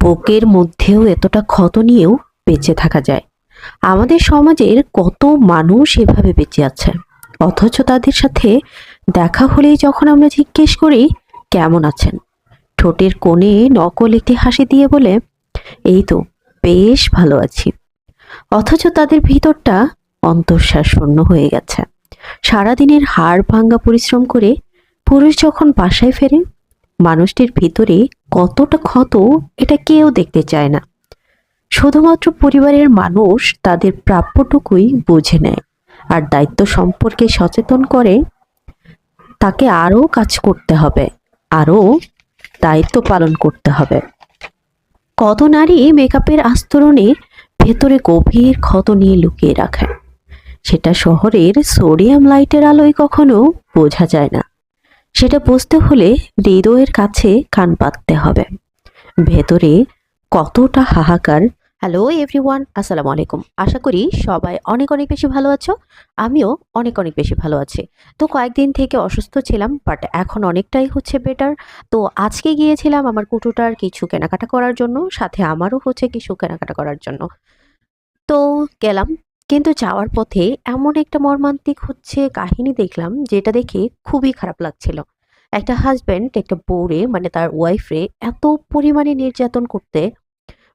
বুকের মধ্যেও এতটা ক্ষত নিয়েও বেঁচে থাকা যায়। আমাদের সমাজের কত মানুষ এভাবে বেঁচে আছে। অথচ তাদের সাথে দেখা হলেই যখন আমরা জিজ্ঞেস করি, কেমন আছেন? ঠোঁটের কোণে নকল একটি হাসি দিয়ে বলে, এই তো, বেশ ভালো আছি। অথচ তাদের ভিতরটা অন্তঃশ্বাস শূন্য হয়ে গেছে। সারাদিনের হাড় ভাঙ্গা পরিশ্রম করে পুরুষ যখন বাসায় ফেরে মানুষটির ভিতরে কতটা ক্ষত, এটা কেউ দেখতে চায় না। শুধুমাত্র পরিবারের মানুষ তাদের প্রাপ্যটুকুই বুঝে নেয় আর দায়িত্ব সম্পর্কে সচেতন করে তাকে আরও কাজ করতে হবে, আরও দায়িত্ব পালন করতে হবে। কত নারী মেকআপের আস্তরণে ভেতরে গভীর ক্ষত নিয়ে লুকিয়ে রাখে। সেটা শহরের সোডিয়াম লাইটের আলোয় কখনো বোঝা যায় না। সেটা বুঝতে হলে হৃদয়ের কাছে কান পাততে হবে। ভেতরে কতটা হাহাকার। হ্যালো এভরিওয়ান আসসালামু আলাইকুম। আশা করি সবাই অনেক অনেক বেশি ভালো আছো, আমিও অনেক অনেক বেশি ভালো আছি। তো কয়েকদিন থেকে অসুস্থ ছিলাম বাট এখন অনেকটাই হচ্ছে বেটার তো আজকে গিয়েছিলাম আমার কুটুটার কিছু কেনাকাটা করার জন্য, সাথে আমারও হচ্ছে কিছু কেনাকাটা করার জন্য। তো গেলাম কিন্তু যাওয়ার পথে এমন একটা মর্মান্তিক হচ্ছে কাহিনী দেখলাম, যেটা দেখে খুবই খারাপ লাগছিল। একটা হাজব্যান্ড একটা বউরে মানে তার ওয়াইফরে এত পরিমাণে নির্যাতন করতে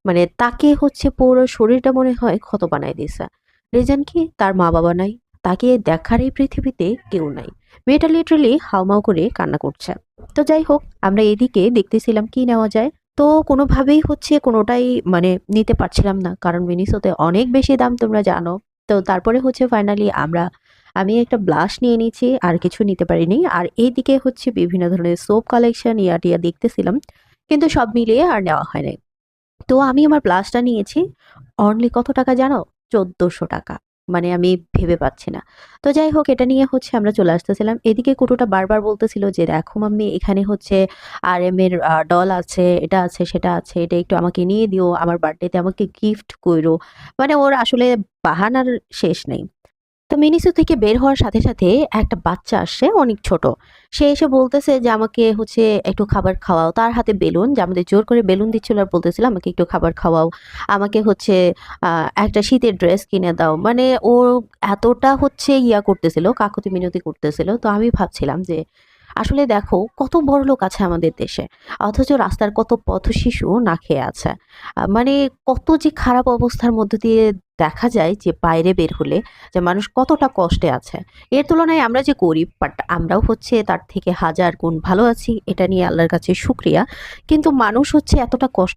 মানে তাকে হচ্ছে পুরো শরীরটা মনে হয় ক্ষত বানায় দিছে রিজন কি তার মা বাবা নাই, তাকে দেখার এই পৃথিবীতে কেউ নাই। মেয়েটা লিটারালি হাউমাউ করে কান্না করছে। তো যাই হোক, আমরা এদিকে দেখতেছিলাম কি নেওয়া যায়। তো কোনোভাবেই হচ্ছে কোনোটাই মানে নিতে পারছিলাম না। কারণ মিনিসোতে অনেক বেশি দাম, তোমরা জানো। তো তারপরে হচ্ছে ফাইনালি আমরা, আমি একটা ব্লাশ নিয়ে নিয়েছি, আর কিছু নিতে পারিনি। আর এইদিকে হচ্ছে বিভিন্ন ধরনের সোপ কালেকশন ইয়া টিয়া দেখতেছিলাম। কিন্তু সব মিলিয়ে আর নেওয়া হয় নাই তো আমি আমার ব্লাশটা নিয়েছি। অনলি কত টাকা জানো? চোদ্দোশো টাকা। মানে আমি ভেবে পাচ্ছি না। তো যাই হোক, এটা নিয়ে হচ্ছে আমরা চলে আসতেছিলাম। এদিকে কুটুটা বারবার বলতেছিল যে, দেখো মাম্মি, এখানে হচ্ছে আর এম এর ডল আছে, এটা আছে, সেটা আছে, এটা একটু আমাকে নিয়ে দিও। আমার বার্থডেতে আমাকে গিফট করো। মানে ওর আসলে বাহানার শেষ নেই। তো মিনিসু থেকে বের হওয়ার সাথে সাথে একটা বাচ্চা আসছে, অনেক ছোট। সে এসে বলতেছে যে, আমাকে হচ্ছে একটু খাবার খাওয়াও। তার হাতে বেলুন, যে আমাদের জোর করে বেলুন দিচ্ছিল আর বলতেছিল, আমাকে একটু খাবার খাওয়াও। আমাকে হচ্ছে একটা শীতের ড্রেস কিনে দাও। মানে ও এতটা হচ্ছে ইয়া করতেছিল, কাকুতি মিনতি করতেছিল। তো আমি ভাবছিলাম যে আসলে দেখো, কত বড় লোক আছে আমাদের দেশে, অথচ রাস্তার কত পথ শিশু না খেয়ে আছে। মানে কত যে খারাপ অবস্থার মধ্য দিয়ে দেখা যায় যে বাইরে বের হলে যে মানুষ কতটা কষ্টে আছে। এর তুলনায় আমরা যে গরিব বাট আমরাও হচ্ছে তার থেকে হাজার গুণ ভালো আছি, এটা নিয়ে আল্লাহর কাছে শুক্রিয়া। কিন্তু মানুষ হচ্ছে এতটা কষ্ট